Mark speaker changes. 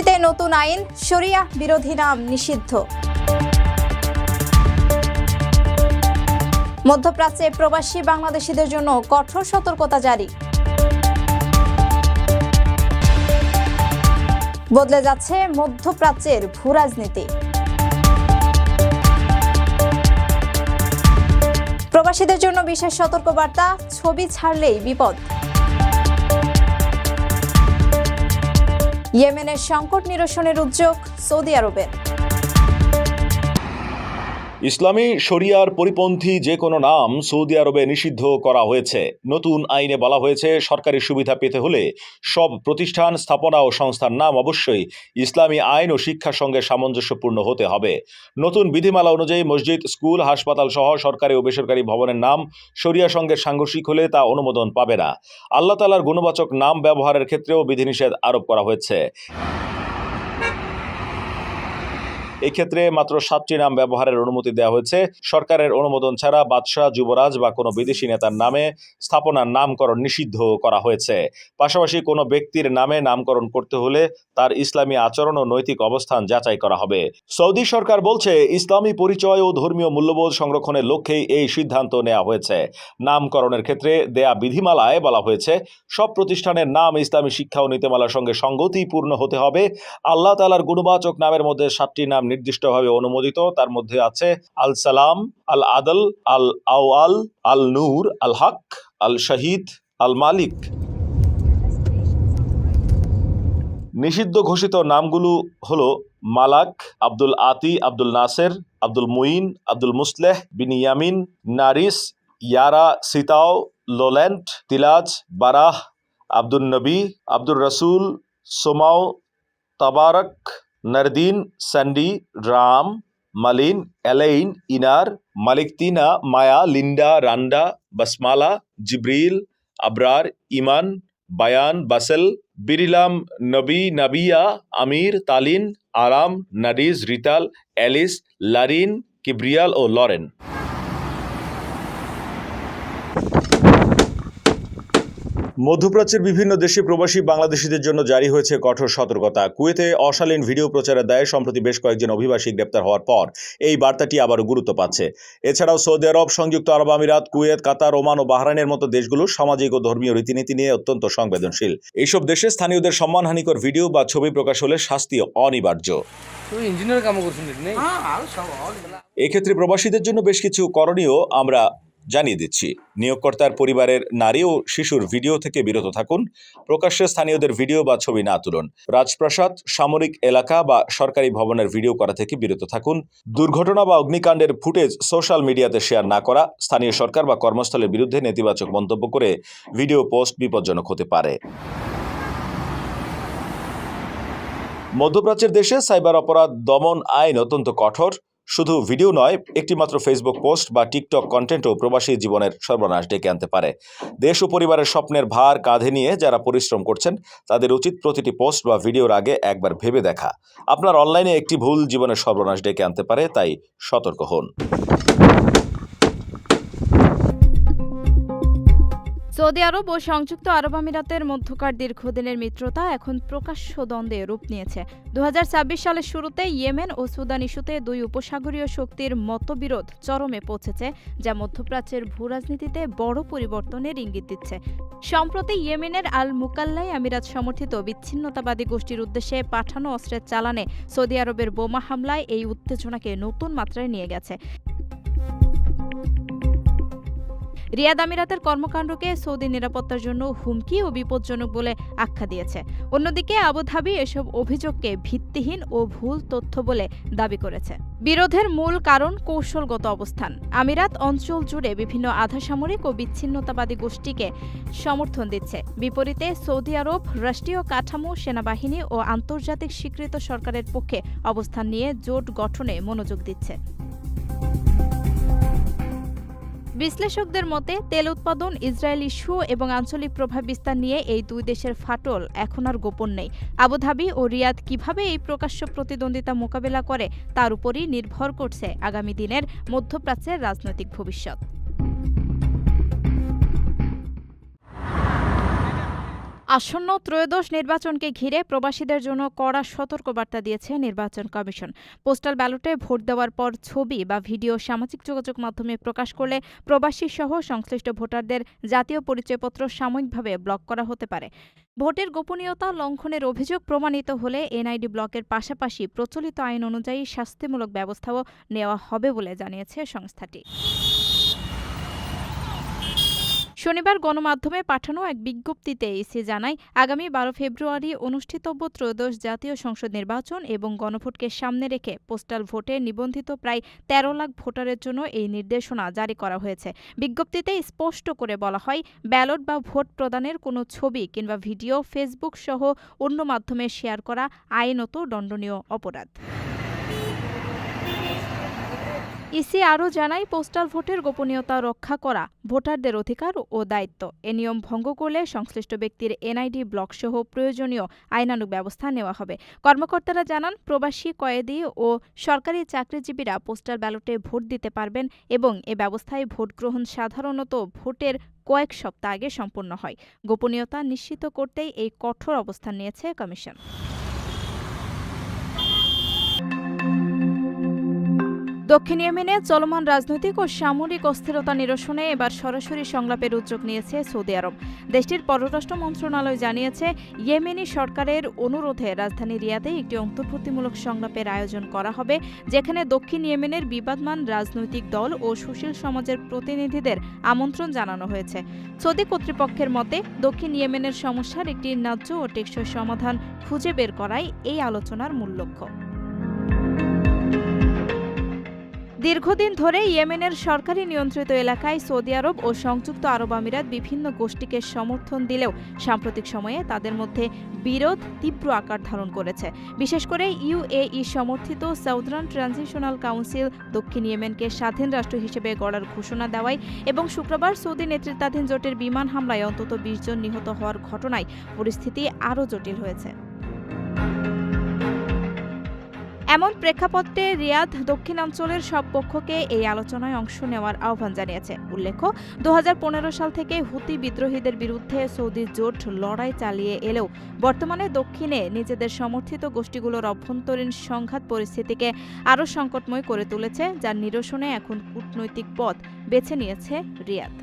Speaker 1: সৌদিতে নতুন আইন, শরিয়া বিরোধী নাম নিষিদ্ধ। মধ্যপ্রাচ্যে প্রবাসী বাংলাদেশিদের জন্য কঠোর সতর্কতা জারি। বদলে যাচ্ছে মধ্যপ্রাচ্যের ভূরাজনীতি। প্রবাসীদের জন্য বিশেষ সতর্কবার্তা, ছবি ছাড়লেই বিপদ। ইয়েমেনের সংকট নিরসনের উদ্যোগ সৌদি আরবের।
Speaker 2: ইসলামী শরিয়ার পরিপন্থী যে কোনো নাম সৌদি আরবে নিষিদ্ধ করা হয়েছে। নতুন আইনে বলা হয়েছে, সরকারি সুবিধা পেতে হলে সব প্রতিষ্ঠান, স্থাপনা ও সংস্থার নাম অবশ্যই ইসলামী আইন ও শিক্ষার সঙ্গে সামঞ্জস্যপূর্ণ হতে হবে। নতুন বিধিমালা অনুযায়ী মসজিদ, স্কুল, হাসপাতাল সহ সরকারি ও বেসরকারি ভবনের নাম শরিয়া সঙ্গে সাংঘর্ষিক হলে তা অনুমোদন পাবে না। আল্লাহ তালার গুণবাচক নাম ব্যবহারের ক্ষেত্রেও বিধিনিষেধ আরোপ করা হয়েছে। এই ক্ষেত্রে মাত্র সাতটি নাম ব্যবহারের অনুমতি দেওয়া হয়েছে। সরকারের অনুমোদন ছাড়া বাদশাহ, যুবরাজ বা কোনো বিদেশি নেতার নামে স্থাপনার নামকরণ নিষিদ্ধ করা হয়েছে। পাশাপাশি কোনো ব্যক্তির নামে নামকরণ করতে হলে তার ইসলামী আচরণ ও নৈতিক অবস্থান যাচাই করা হবে। সৌদি সরকার বলছে, ইসলামী পরিচয় ও ধর্মীয় মূল্যবোধ সংরক্ষণের লক্ষ্যেই এই সিদ্ধান্ত নেওয়া হয়েছে। নামকরণের ক্ষেত্রে দেয়া বিধিমালায় বলা হয়েছে, সব প্রতিষ্ঠানের নাম ইসলামী শিক্ষা ও নীতিমালার সঙ্গে সঙ্গতিপূর্ণ হতে হবে। আল্লাহ তালার গুণবাচক নামের মধ্যে সাতটি নাম নির্দিষ্টভাবে অনুমোদিত। তার মধ্যে আছে আল সালাম আল আদল আল আওয়াল আল নূর আল হক আল শহীদ আল মালিক নিষিদ্ধ ঘোষিত নামগুলো হলো মালাক, আব্দুল আতি, আব্দুল নাসের, আব্দুল মুইন, আব্দুল মুসলেহ, বিন ইয়ামিন, নারিস, ইয়ারা, সিতাও, লোল্যান্ড, তিলাজ, বারাহ আব্দুল নবী, আব্দুর রসুল, সোমাও, তাবারক नरदीन संडी राम, मलिन, एलेन, इनार, मलिकतीना, माया, लिंडा, रांडा, बसमाला, जिब्रील, अब्रार, इमान, बयान, बसल, बिरिलाम, नबी, नबिया, अमीर, तालिन, आराम नडीज रिताल, एलिस, लारिन, किब्रियाल और लॉरेन। মধ্যপ্রাচ্যের বিভিন্ন দেশে প্রবাসী বাংলাদেশিদের জন্য জারি হয়েছে কঠোর সতর্কতা। কুয়েতে অশালীন ভিডিও প্রচারের দায়ে সম্প্রতি বেশ কয়েকজন অভিবাসী গ্রেপ্তার হওয়ার পর এই বার্তাটি আবারও গুরুত্ব পাচ্ছে। এছাড়াও সৌদি আরব সংযুক্ত আরব আমিরাত কুয়েত কাতার ওমান ও বাহরাইনের মতো দেশগুলো সামাজিক ও ধর্মীয় রীতিনীতি নিয়ে অত্যন্ত সংবেদনশীল। এইসব দেশে স্থানীয়দের সম্মানহানিকর ভিডিও বা ছবি প্রকাশ হলে শাস্তি অনিবার্য।
Speaker 3: নেই
Speaker 2: এক্ষেত্রে প্রবাসীদের জন্য বেশ কিছু করণীয় আমরা জানিয়ে দিচ্ছি। নিয়োগকর্তার পরিবারের নারী ও শিশুর ভিডিও থেকে বিরত থাকুন। প্রকাশ্যে স্থানীয়দের ভিডিও বা ছবি না তুলুন। রাজপ্রাসাদ, সামরিক এলাকা বা সরকারি ভবনের ভিডিও করা থেকে বিরত থাকুন। দুর্ঘটনা বা অগ্নিকাণ্ডের ফুটেজ সোশ্যাল মিডিয়াতে শেয়ার না করা, স্থানীয় সরকার বা কর্মস্থলের বিরুদ্ধে নেতিবাচক মন্তব্য করে ভিডিও পোস্ট বিপজ্জনক হতে পারে। মধ্যপ্রাচ্যের দেশে সাইবার অপরাধ দমন আইন অত্যন্ত কঠোর। শুধু ভিডিও নয়, একটিমাত্র ফেসবুক পোস্ট বা টিকটক কন্টেন্টও প্রবাসী জীবনের সর্বনাশ ডেকে আনতে পারে। দেশ ও পরিবারের স্বপ্নের ভার কাঁধে নিয়ে যারা পরিশ্রম করছেন, তাদের উচিত প্রতিটি পোস্ট বা ভিডিওর আগে একবার ভেবে দেখা। আপনার অনলাইনে একটি ভুল জীবনের সর্বনাশ ডেকে আনতে পারে, তাই সতর্ক হন।
Speaker 4: সৌদি আরব ও সংযুক্ত আরব আমিরাতের মধ্যকার দীর্ঘদিনের মিত্রতা এখন প্রকাশ্য দ্বন্দ্বে রূপ নিয়েছে। দু হাজার ছাব্বিশ সালের শুরুতে ইয়েমেন ও সুদান ইস্যুতে দুই উপসাগরীয় শক্তির মতবিরোধ চরমে পৌঁছেছে, যা মধ্যপ্রাচ্যের ভূরাজনীতিতে বড় পরিবর্তনের ইঙ্গিত দিচ্ছে। সম্প্রতি ইয়েমেনের আল মুকাল্লাই আমিরাত সমর্থিত বিচ্ছিন্নতাবাদী গোষ্ঠীর উদ্দেশ্যে পাঠানো অস্ত্রের চালানে সৌদি আরবের বোমা হামলায় এই উত্তেজনাকে নতুন মাত্রায় নিয়ে গেছে। রিয়াদ আমিরাতের কর্মকাণ্ডকে সৌদি নিরাপত্তার জন্য হুমকি ও বিপজ্জনক বলে আখ্যা দিয়েছে। অন্যদিকে আবুধাবি এসব অভিযোগকে ভিত্তিহীন ও ভুল তথ্য বলে দাবি করেছে। বিরোধের মূল কারণ কৌশলগত অবস্থান। আমিরাত অঞ্চল জুড়ে বিভিন্ন আধাসামরিক ও বিচ্ছিন্নতাবাদী গোষ্ঠীকে সমর্থন দিচ্ছে। বিপরীতে সৌদি আরব, রাষ্ট্রীয় কাঠামো, সেনাবাহিনী ও আন্তর্জাতিক স্বীকৃত সরকারের পক্ষে অবস্থান নিয়ে জোট গঠনে মনোযোগ দিচ্ছে। বিশ্লেষকদের মতে, তেল উৎপাদন, ইসরায়েলি সু এবং আঞ্চলিক প্রভাব বিস্তার নিয়ে এই দুই দেশের ফাটল এখন আর গোপন নেই। আবুধাবি ও রিয়াদ কীভাবে এই প্রকাশ্য প্রতিদ্বন্দ্বিতা মোকাবেলা করে, তার উপরই নির্ভর করছে আগামী দিনের মধ্যপ্রাচ্যের রাজনৈতিক ভবিষ্যৎ। আসন্ন ত্রয়োদশ নির্বাচনকে ঘিরে প্রবাসীদের জন্য কড়া সতর্কবার্তা দিয়েছে নির্বাচন কমিশন। পোস্টাল ব্যালটে ভোট দেওয়ার পর ছবি বা ভিডিও সামাজিক যোগাযোগ মাধ্যমে প্রকাশ করলে প্রবাসী সহ সংশ্লিষ্ট ভোটারদের জাতীয় পরিচয়পত্র সাময়িকভাবে ব্লক করা হতে পারে। ভোটের গোপনীয়তা লঙ্ঘনের অভিযোগ প্রমাণিত হলে এনআইডি ব্লকের পাশাপাশি প্রচলিত আইন অনুযায়ী শাস্তিমূলক ব্যবস্থাও নেওয়া হবে বলে জানিয়েছে সংস্থাটি। শনিবার গণমাধ্যমে পাঠানো এক বিজ্ঞপ্তিতে ইসি জানায়, আগামী বারো ফেব্রুয়ারি অনুষ্ঠিতব্য ত্রয়োদশ জাতীয় সংসদ নির্বাচন এবং গণভোটকে সামনে রেখে পোস্টাল ভোটে নিবন্ধিত প্রায় তেরো লাখ ভোটারের জন্য এই নির্দেশনা জারি করা হয়েছে। বিজ্ঞপ্তিতে স্পষ্ট করে বলা হয়, ব্যালট বা ভোট প্রদানের কোনো ছবি কিংবা ভিডিও ফেসবুক সহ অন্য মাধ্যমে শেয়ার করা আইনত দণ্ডনীয় অপরাধ। ইসি আরও জানায়, পোস্টাল ভোটের গোপনীয়তা রক্ষা করা ভোটারদের অধিকার ও দায়িত্ব। এ নিয়ম ভঙ্গ করলে সংশ্লিষ্ট ব্যক্তির এনআইডি ব্লক সহ প্রয়োজনীয় আইনানুগ ব্যবস্থা নেওয়া হবে। কর্মকর্তারা জানান, প্রবাসী, কয়েদি ও সরকারি চাকরিজীবীরা পোস্টাল ব্যালটে ভোট দিতে পারবেন এবং এ ব্যবস্থায় ভোট গ্রহণ সাধারণত ভোটের কয়েক সপ্তাহ আগে সম্পন্ন হয়। গোপনীয়তা নিশ্চিত করতেই এই কঠোর অবস্থান নিয়েছে কমিশন। দক্ষিণ ইয়েমেনে চলমান রাজনৈতিক ও সামরিক অস্থিরতা নিরসনে এবার সরাসরি সংলাপের উদ্যোগ নিয়েছে সৌদি আরব। দেশটির পররাষ্ট্র মন্ত্রণালয় জানিয়েছে, ইয়েমেনি সরকারের অনুরোধে রাজধানী রিয়াদে একটি অন্তর্ভুক্তিমূলক সংলাপের আয়োজন করা হবে, যেখানে দক্ষিণ ইয়েমেনের বিবাদমান রাজনৈতিক দল ও সুশীল সমাজের প্রতিনিধিদের আমন্ত্রণ জানানো হয়েছে। সৌদি কর্তৃপক্ষের মতে, দক্ষিণ ইয়েমেনের সমস্যার একটি ন্যায্য ও টেকসই সমাধান খুঁজে বের করাই এই আলোচনার মূল লক্ষ্য। দীর্ঘদিন ধরে ইয়েমেনের সরকারি নিয়ন্ত্রিত এলাকায় সৌদি আরব ও সংযুক্ত আরব আমিরাত বিভিন্ন গোষ্ঠীকে সমর্থন দিলেও সাম্প্রতিক সময়ে তাদের মধ্যে বিরোধ তীব্র আকার ধারণ করেছে। বিশেষ করে ইউএই সমর্থিত সাউদার্ন ট্রানজিশনাল কাউন্সিল দক্ষিণ ইয়েমেনকে স্বাধীন রাষ্ট্র হিসেবে গড়ার ঘোষণা দেওয়ায় এবং শুক্রবার সৌদি নেতৃত্বাধীন জোটের বিমান হামলায় অন্তত বিশ জন নিহত হওয়ার ঘটনায় পরিস্থিতি আরও জটিল হয়েছে। এমন প্রেক্ষাপটে রিয়াদ দক্ষিণাঞ্চলের সব পক্ষকে এই আলোচনায় অংশ নেওয়ার আহ্বান জানিয়েছে। উল্লেখ্য দু হাজার পনেরো সাল থেকে হুতি বিদ্রোহীদের বিরুদ্ধে সৌদি জোট লড়াই চালিয়ে এলেও বর্তমানে দক্ষিণে নিজেদের সমর্থিত গোষ্ঠীগুলোর অভ্যন্তরীণ সংঘাত পরিস্থিতিকে আরও সংকটময় করে তুলেছে, যার নিরসনে এখন কূটনৈতিক পথ বেছে নিয়েছে রিয়াদ।